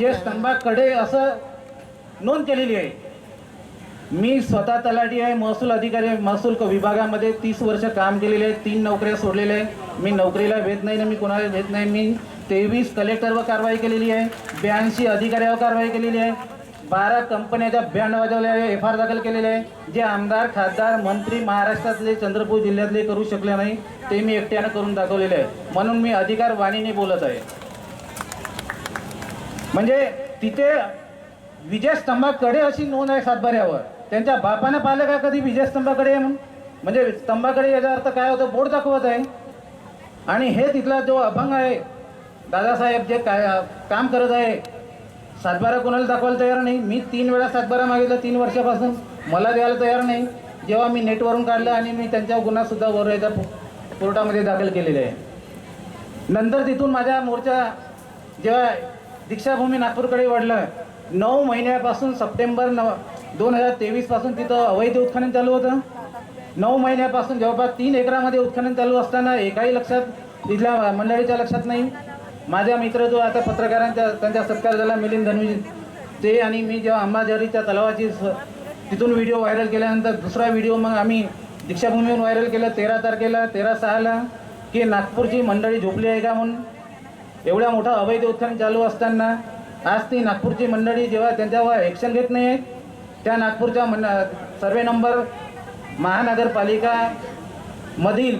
विजय स्तंभाकडे असं नोंद केलेली आहे. मी स्वतः तलाठी आहे महसूल अधिकारी आहे महसूल विभागामध्ये तीस वर्ष काम केलेले आहे तीन नोकऱ्या सोडलेल्या आहे. मी नोकरीला भेट नाही ना मी कोणाला भेट नाही. मी तेवीस कलेक्टरवर कारवाई केलेली आहे ब्याऐंशी अधिकाऱ्यावर कारवाई केलेली आहे. बारा कंपन्याच्या बँड वाजवल्या एफ आर दाखल केलेले आहे. जे आमदार खासदार मंत्री महाराष्ट्रातले चंद्रपूर जिल्ह्यातले करू शकले नाही ते मी एकट्यानं करून दाखवलेले आहे. म्हणून मी अधिकार वाणीने बोलत आहे. म्हणजे तिथे विजय स्तंभाकडे अशी नोंद आहे सातबाऱ्यावर. त्यांच्या बापानं पाहिलं का कधी विजयस्तंभाकडे आहे म्हणून? म्हणजे स्तंभाकडे याचा अर्थ काय होतं? बोर्ड दाखवत आहे. आणि हे तिथला जो अभंग आहे दादासाहेब जे काय काम करत आहे सातबारा कोणाला दाखवायला तयार नाही? मी तीन वेळा सातबारा मागितला तीन वर्षापासून. मला द्यायला तयार नाही. जेव्हा मी नेटवरून काढलं आणि मी त्यांच्या गुन्हासुद्धा वरच्या कोर्टामध्ये दाखल केलेले आहे. नंतर तिथून माझ्या मोर्चा जेव्हा दीक्षाभूमी नागपूरकडे वाढलं नऊ महिन्यापासून सप्टेंबर नव दोन हजार तेवीसपासून तिथं अवैध उत्खनन चालू होतं. नऊ महिन्यापासून जवळपास तीन एकरामध्ये उत्खनन चालू असताना एकाही लक्षात इथल्या मंडळीच्या लक्षात नाही. माझा मित्र जो आता पत्रकारांच्या त्यांचा सत्कार झाला मिलिंद धनुजी ते आणि मी जेव्हा अंबाझरीच्या तलावाची स- तिथून व्हिडिओ व्हायरल केल्यानंतर दुसरा व्हिडिओ मग आम्ही दीक्षाभूमीहून व्हायरल केला तेरा तारखेला तेरा सहाला की नागपूरची मंडळी झोपली आहे का म्हणून. एवढ्या मोठा अवैध उत्खनन चालू असताना आज ती नागपूरची मंडळी जेव्हा त्यांच्यावर ॲक्शन घेत नाही त्या नागपूरच्या मन सर्वे नंबर महानगरपालिका मधील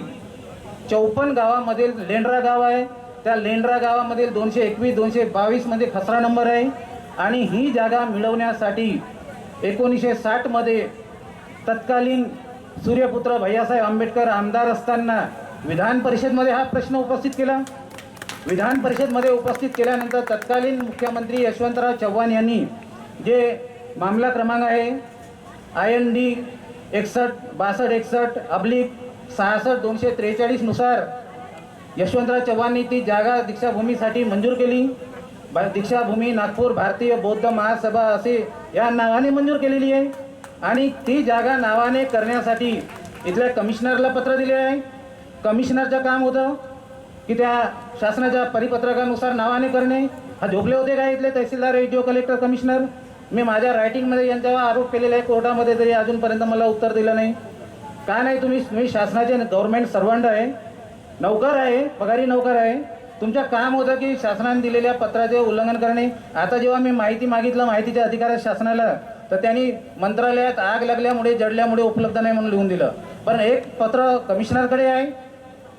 चौपन्न गावामधील लेंड्रा गाव आहे. त्या लेंड्रा गावामधील दोनशे एकवीस दोनशे बावीसमध्ये खसरा नंबर आहे. आणि ही जागा मिळवण्यासाठी एकोणीसशे साठमध्ये तत्कालीन सूर्यपुत्र भैयासाहेब आंबेडकर आमदार असताना विधान परिषदमध्ये हा प्रश्न उपस्थित केला. विधान परिषदमध्ये उपस्थित केल्यानंतर तत्कालीन मुख्यमंत्री यशवंतराव चव्हाण यांनी जे मामला क्रमांक आहे आय एन डी एकसष्ट बासष्ट एकसष्ट अब्लिक सहासष्ट दोनशे त्रेचाळीसनुसार यशवंतराव चव्हाणनी ती जागा दीक्षाभूमीसाठी मंजूर केली. बा- दीक्षाभूमी नागपूर भारतीय बौद्ध महासभा असे या नावाने मंजूर केलेली आहे. आणि ती जागा नावाने करण्यासाठी इथल्या कमिशनरला पत्र दिले आहे. कमिशनरचं काम होतं. की त्या शासनाच्या परिपत्रकानुसार नावाने करणे हा झोपले होते का इथले तहसीलदार रेडिओ कलेक्टर कमिशनर? मी माझ्या रायटिंगमध्ये यांच्यावर आरोप केलेला आहे कोर्टामध्ये तरी अजूनपर्यंत मला उत्तर दिलं नाही. का नाही तुम्ही मी शासनाचे गव्हर्नमेंट सर्वंट आहे नौकर आहे पगारी नौकर आहे. तुमच्या काम होतं की शासनाने दिलेल्या पत्राचे उल्लंघन करणे. आता जेव्हा मी माहिती मागितलं माहितीच्या अधिकारात शासनाला तर त्यांनी मंत्रालयात आग लागल्यामुळे जडल्यामुळे उपलब्ध नाही म्हणून लिहून दिलं. पण एक पत्र कमिशनरकडे आहे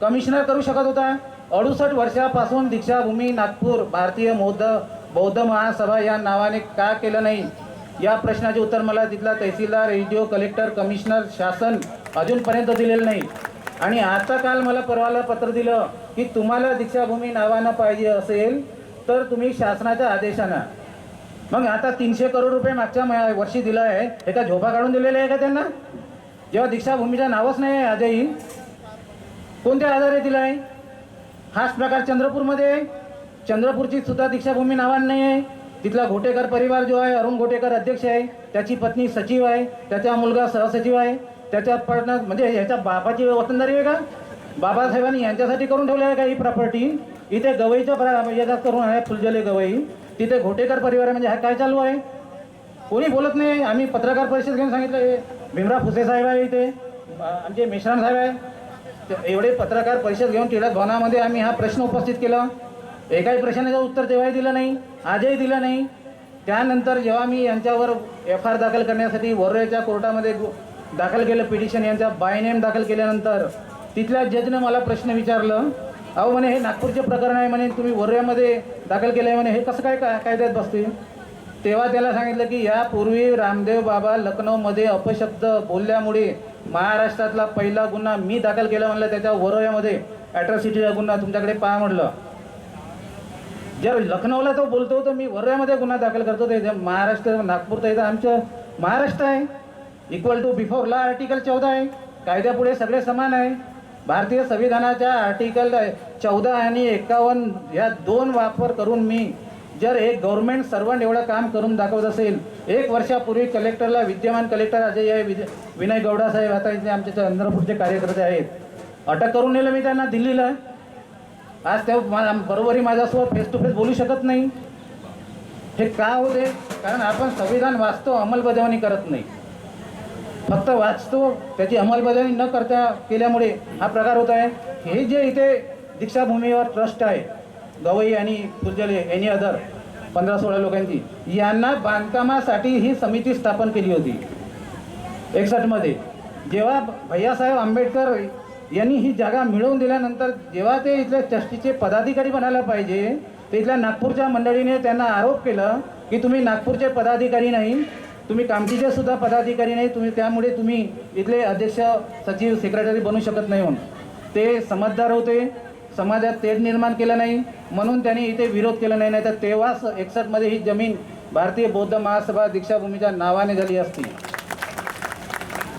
कमिशनर करू शकत होता. अडुसष्ट वर्षापासून दीक्षाभूमी नागपूर भारतीय बौद्ध बौद्ध महासभा या नावाने का केलं नाही? या प्रश्नाचे उत्तर मला तिथला तहसीलदार रेडिओ कलेक्टर कमिशनर शासन अजूनपर्यंत दिलेलं नाही. आणि आता काल मला परवाला पत्र दिलं की तुम्हाला दीक्षाभूमी नावानं पाहिजे असेल तर तुम्ही शासनाच्या आदेशानं. मग आता तीनशे करोड रुपये मागच्या मा- वर्षी दिलं आहे एका झोपा काढून दिलेला आहे का त्यांना? जेव्हा दीक्षाभूमीचं नावच नाही आहे आजही. कोणत्या आधारे दिला आहे हाच प्रकार चंद्रपूरमध्ये आहे. चंद्रपूरची सुद्धा दीक्षाभूमी नावान नाही आहे तिथला घोटेकर परिवार जो आहे अरुण घोटेकर अध्यक्ष आहे. त्याची पत्नी सचिव आहे. त्याचा मुलगा सहसचिव आहे. त्याच्या पडणं म्हणजे ह्याच्या बापाची वतनदारी आहे का? बाबासाहेबांनी यांच्यासाठी करून ठेवलं आहे का ही प्रॉपर्टी इथे गवईच्या याचा करून आहे फुलजले गवई. तिथे घोटेकर परिवार म्हणजे हा काय चालू आहे? कोणी बोलत नाही. आम्ही पत्रकार परिषद घेऊन सांगितलं भीमराव फुसे साहेब आहे इथे. आमचे मिश्राम साहेब आहे. एवढे पत्रकार परिषद घेऊन टिळक भवनामध्ये आम्ही हा प्रश्न उपस्थित केला. एकाही प्रश्नाचं उत्तर तेव्हाही दिलं नाही आजही दिलं नाही. त्यानंतर जेव्हा मी यांच्यावर एफ आर दाखल करण्यासाठी वरोऱ्याच्या कोर्टामध्ये दाखल केलं पिटिशन यांचा बाय नेम दाखल केल्यानंतर तिथल्या जजनं मला प्रश्न विचारलं अहो म्हणे हे नागपूरचे प्रकरण आहे म्हणे तुम्ही वरोऱ्यामध्ये दाखल केलं आहे म्हणे हे कसं काय काय कायद्यात बसते तेव्हा त्याला सांगितलं की यापूर्वी रामदेव बाबा लखनौमध्ये अपशब्द बोलल्यामुळे महाराष्ट्रातला पहिला गुन्हा मी दाखल केला म्हणलं त्याच्या वरोयामध्ये ॲट्रॉसिटीचा गुन्हा तुमच्याकडे पहा म्हटलं. जर लखनौला तो बोलतो तर मी वरोयामध्ये गुन्हा दाखल करतो. ते महाराष्ट्र नागपूर तर इथं आमचं महाराष्ट्र आहे. Equal to before law article चौदा आहे. कायद्यापुढे सगळे समान आहे. भारतीय संविधानाच्या आर्टिकल चौदा आणि एकावन्न या दोन वापर करून मी जर हे गव्हर्नमेंट सर्वंट एवढं काम करून दाखवत असेल एक वर्षापूर्वी कलेक्टरला विद्यमान कलेक्टर अजय विजय विनय गौडा साहेब आता इथे आमचे चंद्रपूरचे कार्यकर्ते आहेत. अटक करून नेलं मी त्यांना दिल्लीला. आज त्या मा- बरोबरी माझ्यासोबत फेस टू फेस बोलू शकत नाही. हे का होते? कारण आपण संविधान वाचतो अंमलबजावणी करत नाही. फक्त वाचतो त्याची अंमलबजावणी न करता केल्यामुळे हा प्रकार होत आहे. हे जे इथे दीक्षाभूमीवर ट्रस्ट आहे गवई आणि फुलजले एनी अदर पंधरा सोळा लोकांची. यांना बांधकामासाठी ही समिती स्थापन केली होती. एकसष्टमध्ये जेव्हा भैयासाहेब आंबेडकर यांनी ही जागा मिळवून दिल्यानंतर जेव्हा ते इथल्या ट्रस्टीचे पदाधिकारी बनायला पाहिजे तर इथल्या नागपूरच्या मंडळीने त्यांना आरोप केला की तुम्ही नागपूरचे पदाधिकारी नाही तुम्ही कामठीचे सुद्धा पदाधिकारी नाही तुम्ही त्यामुळे तुम्ही इथले अध्यक्ष सचिव सेक्रेटरी बनू शकत नाही म्हणून. ते समजदार होते. समाजात तेढ निर्माण केलं नाही म्हणून त्यांनी इथे विरोध केला नाही नाही तर तेव्हाच एकसष्टमध्ये ही जमीन भारतीय बौद्ध महासभा दीक्षाभूमीच्या नावाने झाली असती.